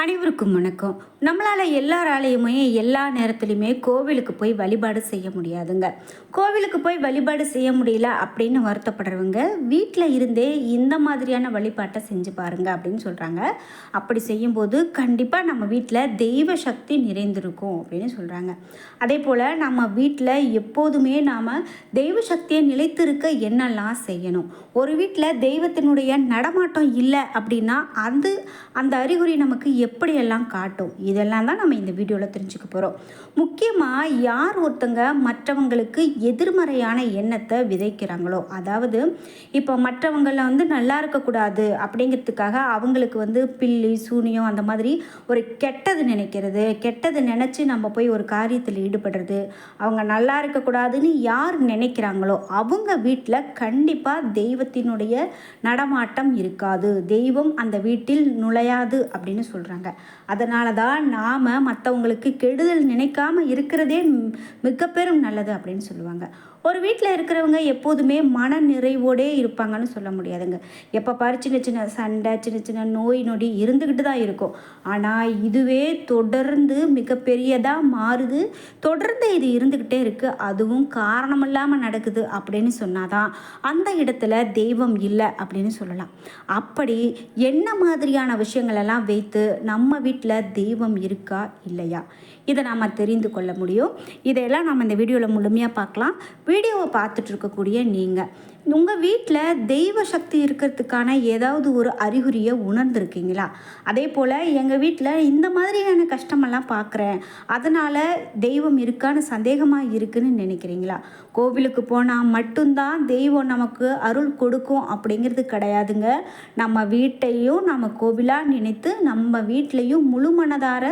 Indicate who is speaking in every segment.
Speaker 1: அனைவருக்கும் வணக்கம். நம்மளால் எல்லாராலையுமே எல்லா நேரத்துலையுமே கோவிலுக்கு போய் வழிபாடு செய்ய முடியாதுங்க. கோவிலுக்கு போய் வழிபாடு செய்ய முடியல அப்படின்னு வருத்தப்படுறவங்க வீட்டில் இருந்தே இந்த மாதிரியான வழிபாட்டை செஞ்சு பாருங்க அப்படின்னு சொல்கிறாங்க அப்படி செய்யும்போது கண்டிப்பாக நம்ம வீட்டில் தெய்வ சக்தி நிறைந்திருக்கும் அப்படின்னு சொல்கிறாங்க அதே போல் நம்ம வீட்டில் எப்போதுமே நாம் தெய்வ சக்தியை நிலைத்திருக்க என்னெல்லாம் செய்யணும்? ஒரு வீட்டில் தெய்வத்தினுடைய நடமாட்டம் இல்லை அப்படின்னா அது அந்த அறிகுறி நமக்கு எப்படியெல்லாம் காட்டும்? இதெல்லாம் தான் நம்ம இந்த வீடியோவில் தெரிஞ்சுக்க போகிறோம் முக்கியமாக யார் ஒருத்தங்க மற்றவங்களுக்கு எதிர்மறையான எண்ணத்தை விதைக்கிறாங்களோ அதாவது இப்போ மற்றவங்கள வந்து நல்லா இருக்கக்கூடாது அப்படிங்கிறதுக்காக அவங்களுக்கு வந்து பில்லி சூனியம் அந்த மாதிரி ஒரு கெட்டது நினைக்கிறது கெட்டது நினச்சி நம்ம போய் ஒரு காரியத்தில் ஈடுபடுறது அவங்க நல்லா இருக்கக்கூடாதுன்னு யார் நினைக்கிறாங்களோ அவங்க வீட்டில் கண்டிப்பாக தெய்வத்தினுடைய நடமாட்டம் இருக்காது. தெய்வம் அந்த வீட்டில் நுழையாது அப்படின்னு சொல்கிறாங்க அதனால தான் நாம் மற்றவங்களுக்கு கெடுதல் நினைக்காம இருக்கிறதே மிக பெரும் நல்லது அப்படின்னு சொல்லுவாங்க. ஒரு வீட்டில் இருக்கிறவங்க எப்போதுமே மன நிறைவோடே இருப்பாங்கன்னு சொல்ல முடியாதுங்க. எப்போ பாரு சின்ன சின்ன சண்டை சின்ன சின்ன நோய் நொடி இருந்துக்கிட்டு தான் இருக்கும். ஆனால் இதுவே தொடர்ந்து மிகப்பெரியதாக மாறுது. தொடர்ந்து இது இருந்துக்கிட்டே இருக்குது அதுவும் காரணமில்லாமல் நடக்குது அப்படின்னு சொன்னாதான் அந்த இடத்துல தெய்வம் இல்லை அப்படின்னு சொல்லலாம். அப்படி என்ன மாதிரியான விஷயங்களெல்லாம் வைத்து நம்ம வீட்டில் தெய்வம் இருக்கா இல்லையா? இதை நாம் தெரிந்து கொள்ள முடியும். இதையெல்லாம் நம்ம இந்த வீடியோவில் முழுமையாக பார்க்கலாம். வீடியோவை பார்த்துட்ருக்கக்கூடிய நீங்கள் உங்கள் வீட்டில் தெய்வ சக்தி இருக்கிறதுக்கான ஏதாவது ஒரு அறிகுறியை உணர்ந்துருக்கீங்களா? அதே போல் எங்கள் வீட்டில் இந்த மாதிரியான கஷ்டமெல்லாம் பார்க்குறேன் அதனால் தெய்வம் இருக்கான்னு சந்தேகமாக இருக்குன்னு நினைக்கிறீங்களா? கோவிலுக்கு போனால் மட்டும்தான் தெய்வம் நமக்கு அருள் கொடுக்கும் அப்படிங்கிறது கிடையாதுங்க. நம்ம வீட்டையும் நம்ம கோவிலாக நினைத்து நம்ம வீட்லேயும் முழு மனதார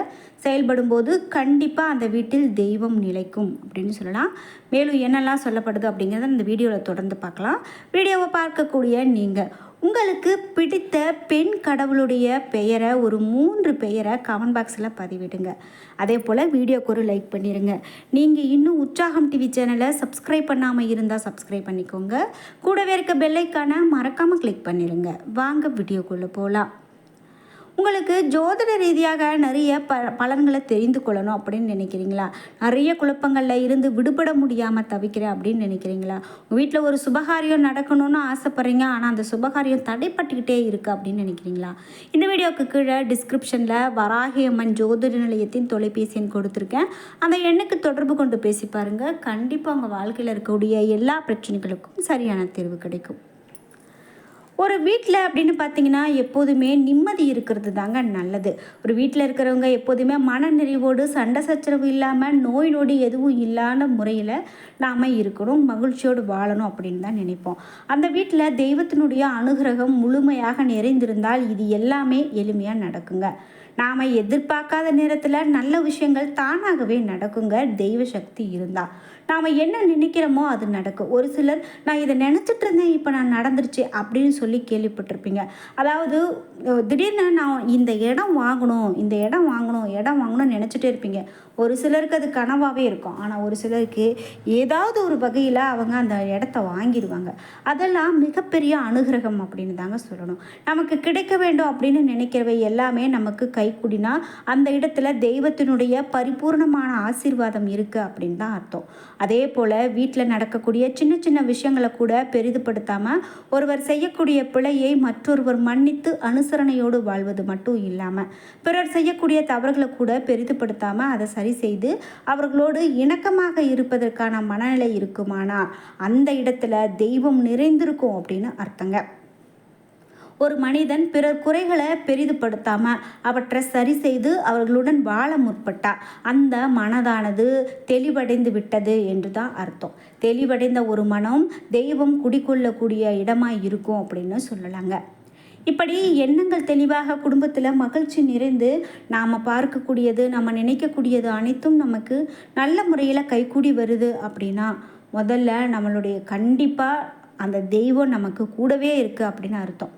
Speaker 1: செயல்படும்போது கண்டிப்பாக அந்த வீட்டில் தெய்வம் நிலைக்கும் அப்படின்னு சொல்லலாம். மேலும் என்னெல்லாம் சொல்லப்படுது அப்படிங்கிறத இந்த வீடியோவில் தொடர்ந்து பார்க்கலாம். வீடியோவை பார்க்கக்கூடிய நீங்கள். உங்களுக்கு பிடித்த பெண் கடவுளுடைய பெயரை ஒரு மூன்று பெயரை கமெண்ட் பாக்ஸில் பதிவிடுங்க. அதே போல் வீடியோக்கு ஒரு லைக் பண்ணிடுங்க நீங்கள் இன்னும் உற்சாகம் டிவி சேனலை சப்ஸ்கிரைப் பண்ணாமல் இருந்தால் சப்ஸ்கிரைப் பண்ணிக்கோங்க. கூடவே இருக்க பெல்லைக்கான மறக்காமல் கிளிக் பண்ணிடுங்க வாங்க வீடியோக்குள்ளே போகலாம் உங்களுக்கு ஜோதிட ரீதியாக நிறைய ப பலன்களை தெரிந்து கொள்ளணும் அப்படின்னு நினைக்கிறீங்களா? நிறைய குழப்பங்களில் இருந்து விடுபட முடியாமல் தவிக்கிறேன் அப்படின்னு நினைக்கிறீங்களா? உங்கள் வீட்டில் ஒரு சுபகாரியம் நடக்கணும்னு ஆசைப்பட்றீங்க ஆனால் அந்த சுபகாரியம் தடைப்பட்டுக்கிட்டே இருக்குது அப்படின்னு நினைக்கிறீங்களா? இந்த வீடியோவுக்கு கீழே டிஸ்கிரிப்ஷனில் வராகியம்மன் ஜோதிட நிலையத்தின் தொலைபேசி எண் கொடுத்துருக்கேன். அந்த எண்ணுக்கு தொடர்பு கொண்டு பேசி பாருங்கள் கண்டிப்பாக உங்கள் வாழ்க்கையில் இருக்கக்கூடிய எல்லா பிரச்சனைகளுக்கும் சரியான தீர்வு கிடைக்கும். ஒரு வீட்டில் அப்படின்னு பார்த்தீங்கன்னா எப்போதுமே நிம்மதி இருக்கிறது தாங்க நல்லது. ஒரு வீட்டில் இருக்கிறவங்க எப்போதுமே மன நிறைவோடு சண்டை சச்சரவு இல்லாமல் நோய் நொடி எதுவும் இல்லாத முறையில் நாம் இருக்கணும் மகிழ்ச்சியோடு வாழணும் அப்படின்னு தான் நினைப்போம். அந்த வீட்டில் தெய்வத்தினுடைய அனுகிரகம் முழுமையாக நிறைந்திருந்தால் இது எல்லாமே எளிமையாக நடக்குங்க. நாம் எதிர்பார்க்காத நேரத்தில் நல்ல விஷயங்கள் தானாகவே நடக்குங்க. தெய்வ சக்தி இருந்தால் நாம் என்ன நினைக்கிறோமோ அது நடக்கும். ஒரு சிலர் நான் இதை நினச்சிட்டு இருந்தேன் இப்போ நான் நடந்துருச்சு அப்படின்னு சொல்லி கேள்விப்பட்டிருப்பீங்க. அதாவது திடீர்னு நான் இந்த இடம் வாங்கணும் இந்த இடம் வாங்கணும் இடம் வாங்கணும்னு நினச்சிட்டே இருப்பீங்க. ஒரு சிலருக்கு அது கனவாகவே இருக்கும். ஆனால் ஒரு சிலருக்கு ஏதாவது ஒரு வகையில் அவங்க அந்த இடத்த வாங்கிடுவாங்க அதெல்லாம் மிகப்பெரிய அனுகிரகம் அப்படின்னு தாங்க சொல்லணும். நமக்கு கிடைக்க வேண்டும் அப்படின்னு நினைக்கிறவை எல்லாமே நமக்கு கைக்குடினா அந்த இடத்துல தெய்வத்தினுடைய பரிபூர்ணமான ஆசீர்வாதம் இருக்குது அப்படின்னு தான் அர்த்தம். அதே போல் வீட்டில் நடக்கக்கூடிய சின்ன சின்ன விஷயங்களை கூட பெரிதுபடுத்தாமல் ஒருவர் செய்யக்கூடிய பிழையை மற்றொருவர் மன்னித்து அனுசரணையோடு வாழ்வது மட்டும் இல்லாமல் பிறர் செய்யக்கூடிய தவறுகளை கூட பெரிதுபடுத்தாமல் அதை சரி செய்து அவர்களோடு இணக்கமாக இருப்பதற்கான மனநிலை இருக்குமானால் அந்த இடத்துல தெய்வம் நிறைந்திருக்கும் அப்படின்னு அர்த்தங்க. ஒரு மனிதன் பிறர் குறைகளை பெரிதுபடுத்தாம அவற்றை சரி செய்து அவர்களுடன் வாழ முற்பட்டா. அந்த மனதானது தெளிவடைந்து விட்டது என்று தான் அர்த்தம். தெளிவடைந்த ஒரு மனம் தெய்வம் குடிக்கொள்ளக்கூடிய இடமாக இருக்கும் அப்படின்னு சொல்லலாங்க. இப்படி எண்ணங்கள் தெளிவாக குடும்பத்தில் மகிழ்ச்சி நிறைந்து நாம் பார்க்கக்கூடியது நம்ம நினைக்கக்கூடியது அனைத்தும் நமக்கு நல்ல முறையில் கைகூடி வருது அப்படின்னா முதல்ல நம்மளுடைய கண்டிப்பாக அந்த தெய்வம் நமக்கு கூடவே இருக்குது அப்படின்னு அர்த்தம்.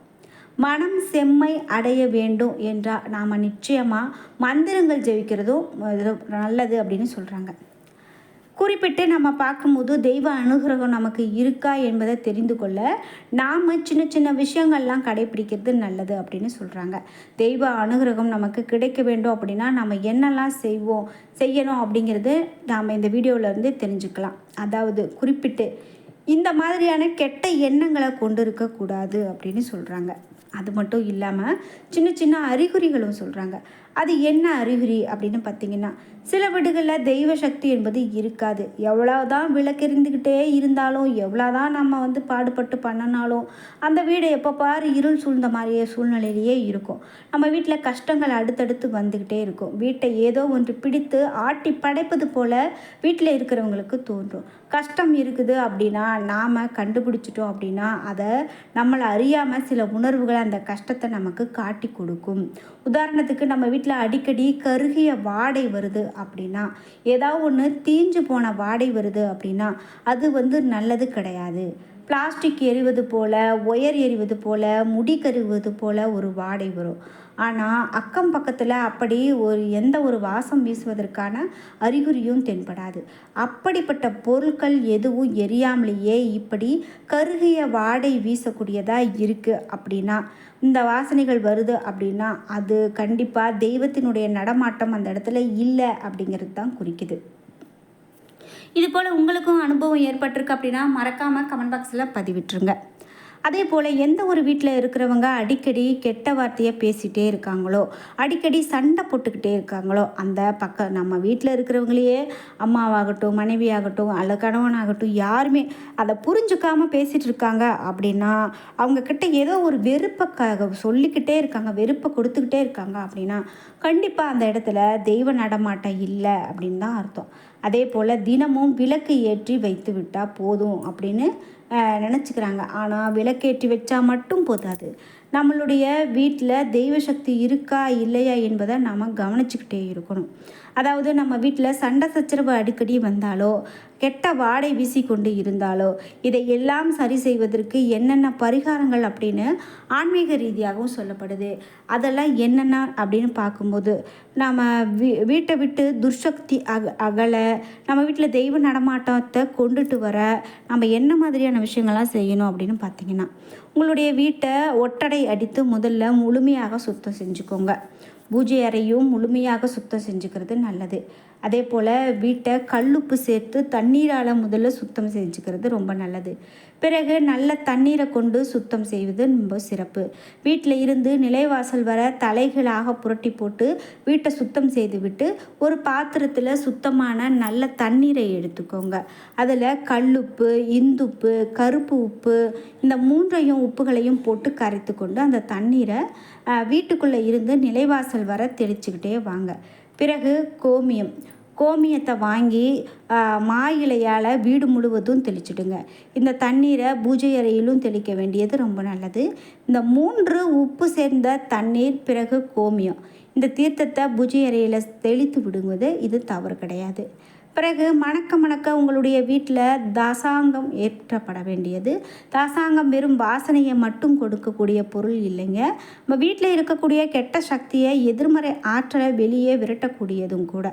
Speaker 1: மனம் செம்மை அடைய வேண்டும் என்றால் நாம் நிச்சயமாக மந்திரங்கள் ஜெயிக்கிறதும் நல்லது அப்படின்னு சொல்கிறாங்க குறிப்பிட்டு நம்ம பார்க்கும்போது தெய்வ அனுகிரகம் நமக்கு இருக்கா என்பதை தெரிந்து கொள்ள நாம் சின்ன சின்ன விஷயங்கள்லாம் கடைபிடிக்கிறது நல்லது அப்படின்னு சொல்கிறாங்க தெய்வ அனுகிரகம் நமக்கு கிடைக்க வேண்டும் அப்படின்னா நம்ம என்னெல்லாம் செய்வோம் செய்யணும் அப்படிங்கிறது நாம் இந்த வீடியோவிலேருந்து தெரிஞ்சுக்கலாம். அதாவது குறிப்பிட்டு இந்த மாதிரியான கெட்ட எண்ணங்களை கொண்டு இருக்கக்கூடாது அப்படின்னு சொல்கிறாங்க அது மட்டும் இல்லாமல் சின்ன சின்ன அறிகுறிகளும் சொல்கிறாங்க அது என்ன அறிகுறி அப்படின்னு பார்த்தீங்கன்னா சில வீடுகளில் தெய்வ சக்தி என்பது இருக்காது. எவ்வளோதான் விளக்கெறிந்துக்கிட்டே இருந்தாலும் எவ்வளோதான் நம்ம வந்து பாடுபட்டு பண்ணினாலும் அந்த வீடு எப்போ பாரு இருள் சூழ்ந்த மாதிரியே சூழ்நிலையிலேயே இருக்கும். நம்ம வீட்டில் கஷ்டங்கள் அடுத்தடுத்து வந்துக்கிட்டே இருக்கும். வீட்டை ஏதோ ஒன்று பிடித்து ஆட்டி படைப்பது போல் வீட்டில் இருக்கிறவங்களுக்கு தோன்றும். கஷ்டம் இருக்குது அப்படின்னா நாம் கண்டுபிடிச்சிட்டோம் அப்படின்னா அதை நம்மளை அறியாமல் சில உணர்வுகளை அந்த கஷ்டத்தை நமக்கு காட்டி கொடுக்கும். உதாரணத்துக்கு நம்ம வீட்டில் அடிக்கடி கருகிய வாடை வருது அப்படின்னா ஏதாவது ஒன்று தீஞ்சு போன வாடை வருது அப்படின்னா அது வந்து நல்லது கிடையாது. பிளாஸ்டிக் எரிவது போல் ஒயர் எரிவது போல் முடி கருவது போல் ஒரு வாடை வரும். ஆனால் அக்கம் பக்கத்தில் அப்படி ஒரு எந்த ஒரு வாசம் வீசுவதற்கான அறிகுறியும் தென்படாது. அப்படிப்பட்ட பொருட்கள் எதுவும் எரியாமலேயே இப்படி கருகிய வாடை வீசக்கூடியதாக இருக்குது அப்படின்னா இந்த வாசனைகள் வருது அப்படின்னா அது கண்டிப்பாக தெய்வத்தினுடைய நடமாட்டம் அந்த இடத்துல இல்லை அப்படிங்கிறது தான் குறிக்குது. இது போல் உங்களுக்கும் அனுபவம் ஏற்பட்டிருக்கு அப்படின்னா மறக்காமல் கமெண்ட் பாக்ஸில் பதிவிட்டுருங்க. அதே போல் எந்த ஒரு வீட்டில் இருக்கிறவங்க அடிக்கடி கெட்ட வார்த்தையை பேசிகிட்டே இருக்காங்களோ அடிக்கடி சண்டை போட்டுக்கிட்டே இருக்காங்களோ அந்த பக்கம் நம்ம வீட்டில் இருக்கிறவங்களையே அம்மாவாகட்டும் மனைவியாகட்டும் அல்ல கணவனாகட்டும் யாருமே அதை புரிஞ்சுக்காமல் பேசிகிட்டு இருக்காங்க அப்படின்னா அவங்கக்கிட்ட ஏதோ ஒரு வெறுப்பை க சொல்லிக்கிட்டே இருக்காங்க வெறுப்பை கொடுத்துக்கிட்டே இருக்காங்க அப்படின்னா கண்டிப்பாக அந்த இடத்துல தெய்வ நடமாட்டம் இல்லை அப்படின்னு தான் அர்த்தம். அதே போல் தினமும் விளக்கு ஏற்றி வைத்து விட்டால் போதும் அப்படின்னு நினச்சிக்கிறாங்க. ஆனால் விளக்கேற்றி வச்சா மட்டும் போதாது. நம்மளுடைய வீட்டில் தெய்வ சக்தி இருக்கா இல்லையா என்பதை நாம் கவனிச்சுக்கிட்டே இருக்கணும். அதாவது நம்ம வீட்டில் சண்டை சச்சரவு அடிக்கடி வந்தாலோ கெட்ட வாடை வீசி கொண்டு இருந்தாலோ? இதை எல்லாம் சரி செய்வதற்கு என்னென்ன பரிகாரங்கள் அப்படின்னு ஆன்மீக ரீதியாகவும் சொல்லப்படுது. அதெல்லாம் என்னென்ன அப்படின்னு பார்க்கும்போது நம்ம வீ வீட்டை விட்டு துர்சக்தி அக அகலை நம்ம வீட்டில் தெய்வ நடமாட்டத்தை கொண்டுட்டு வர நம்ம என்ன மாதிரியான விஷயங்கள்லாம் செய்யணும் அப்படின்னு பார்த்தீங்கன்னா உங்களுடைய வீட்டை ஒட்டடை அடித்து முதல்ல முழுமையாக சுத்தம் செஞ்சுக்கோங்க. பூஜை அறையும் முழுமையாக சுத்தம் செஞ்சுக்கிறது நல்லது. அதே போல் வீட்டை கல்லுப்பு சேர்த்து தண்ணீரால் முதல்ல சுத்தம் செஞ்சுக்கிறது ரொம்ப நல்லது. பிறகு நல்ல தண்ணீரை கொண்டு சுத்தம் செய்வது ரொம்ப சிறப்பு. வீட்டில் இருந்து நிலைவாசல் வர தலைகளாக புரட்டி போட்டு வீட்டை சுத்தம் செய்துவிட்டு ஒரு பாத்திரத்தில் சுத்தமான நல்ல தண்ணீரை எடுத்துக்கோங்க. அதில் கல்லுப்பு இந்துப்பு கருப்பு உப்பு இந்த மூன்றையும் உப்புகளையும் போட்டு கரைத்து கொண்டு அந்த தண்ணீரை வீட்டுக்குள்ளே இருந்து நிலைவாசல் வர தெளிச்சுக்கிட்டே வாங்க. பிறகு கோமியம். கோமியத்தை வாங்கி மா இலையால் வீடு முழுவதும் தெளிச்சிடுங்க. இந்த தண்ணீரை பூஜை அறையிலும் தெளிக்க வேண்டியது ரொம்ப நல்லது. இந்த மூன்று உப்பு சேர்ந்த தண்ணீர் பிறகு கோமியம். இந்த தீர்த்தத்தை பூஜை அறையில் தெளித்து விடுவது இது தவறு கிடையாது. பிறகு மணக்க மணக்க உங்களுடைய வீட்டில் தாசாங்கம் ஏற்றப்பட வேண்டியது. தாசாங்கம் வெறும் வாசனையை மட்டும் கொடுக்கக்கூடிய பொருள் இல்லைங்க. நம்ம வீட்டில் இருக்கக்கூடிய கெட்ட சக்தியை எதிர்மறை ஆற்றலை வெளியே விரட்டக்கூடியதும் கூட.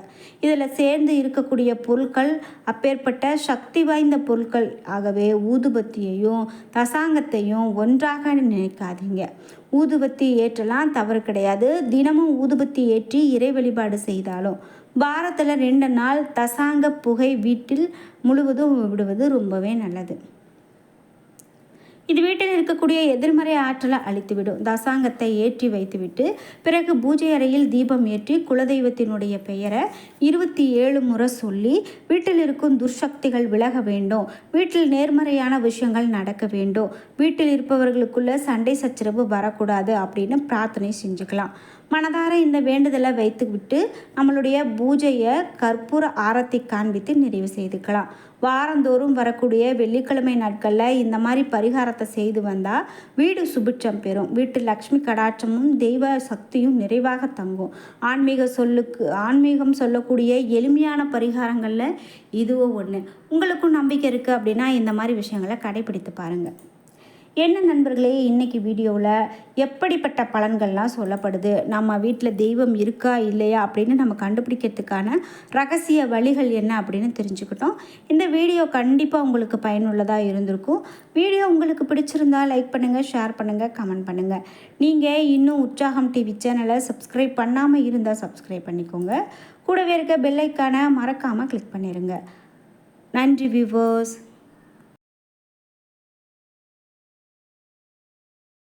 Speaker 1: இதில் சேர்ந்து இருக்கக்கூடிய பொருட்கள் அப்பேற்பட்ட சக்தி வாய்ந்த பொருட்கள் ஆகவே ஊதுபத்தியையும் தசாங்கத்தையும் ஒன்றாக நினைக்காதீங்க. ஊதுபத்தி ஏற்றலாம் தவறு கிடையாது. தினமும் ஊதுபத்தி ஏற்றி இறை வழிபாடு செய்தாலும் வாரத்தில் ரெண்டு நாள் தசாங்க புகை வீட்டில் முழுவதும் விடுவது ரொம்பவே நல்லது. இது வீட்டில் இருக்கக்கூடிய எதிர்மறை ஆற்றலை அழித்துவிடும். தசாங்கத்தை ஏற்றி வைத்துவிட்டு பிறகு பூஜை அறையில் தீபம் ஏற்றி குலதெய்வத்தினுடைய பெயரை இருபத்தி ஏழு முறை சொல்லி வீட்டில் இருக்கும் துர்சக்திகள் விலக வேண்டும். வீட்டில் நேர்மறையான விஷயங்கள் நடக்க வேண்டும். வீட்டில் இருப்பவர்களுக்குள்ள சண்டை சச்சரவு வரக்கூடாது அப்படின்னு பிரார்த்தனை செஞ்சுக்கலாம். மனதார இந்த வேண்டுதலை வைத்துவிட்டு நம்மளுடைய பூஜையை கற்பூர ஆரத்தி காண்பித்து நிறைவு செய்துக்கலாம். வாரந்தோறும் வரக்கூடிய வெள்ளிக்கிழமை நாட்களில் இந்த மாதிரி பரிகாரத்தை செய்து வந்தால் வீடு சுபிட்சம் பெறும். வீட்டு லக்ஷ்மி கடாட்சமும் தெய்வ சக்தியும் நிறைவாக தங்கும். ஆன்மீக சொல்லுக்கு ஆன்மீகம் சொல்லக்கூடிய எளிமையான பரிகாரங்களில் இதுவும் ஒன்று உங்களுக்கும் நம்பிக்கை இருக்குது அப்படின்னா இந்த மாதிரி விஷயங்களை கடைபிடித்து பாருங்கள் என்ன நண்பர்களே இன்னைக்கு வீடியோவில் எப்படிப்பட்ட பலன்கள்லாம் சொல்லப்படுது? நம்ம வீட்டில் தெய்வம் இருக்கா இல்லையா? அப்படின்னு நம்ம கண்டுபிடிக்கிறதுக்கான ரகசிய வழிகள் என்ன அப்படின்னு தெரிஞ்சுக்கிட்டோம். இந்த வீடியோ கண்டிப்பாக உங்களுக்கு பயனுள்ளதாக இருந்திருக்கும். வீடியோ உங்களுக்கு பிடிச்சிருந்தா லைக் பண்ணுங்கள் ஷேர் பண்ணுங்கள் கமெண்ட் பண்ணுங்கள் நீங்கள் இன்னும் உற்சாகம் டிவி சேனலை சப்ஸ்கிரைப் பண்ணாமல் இருந்தால் சப்ஸ்கிரைப் பண்ணிக்கோங்க. கூடவே இருக்க பெல்லைக்கான மறக்காமல் கிளிக் பண்ணிடுங்க நன்றி வியூவர்ஸ்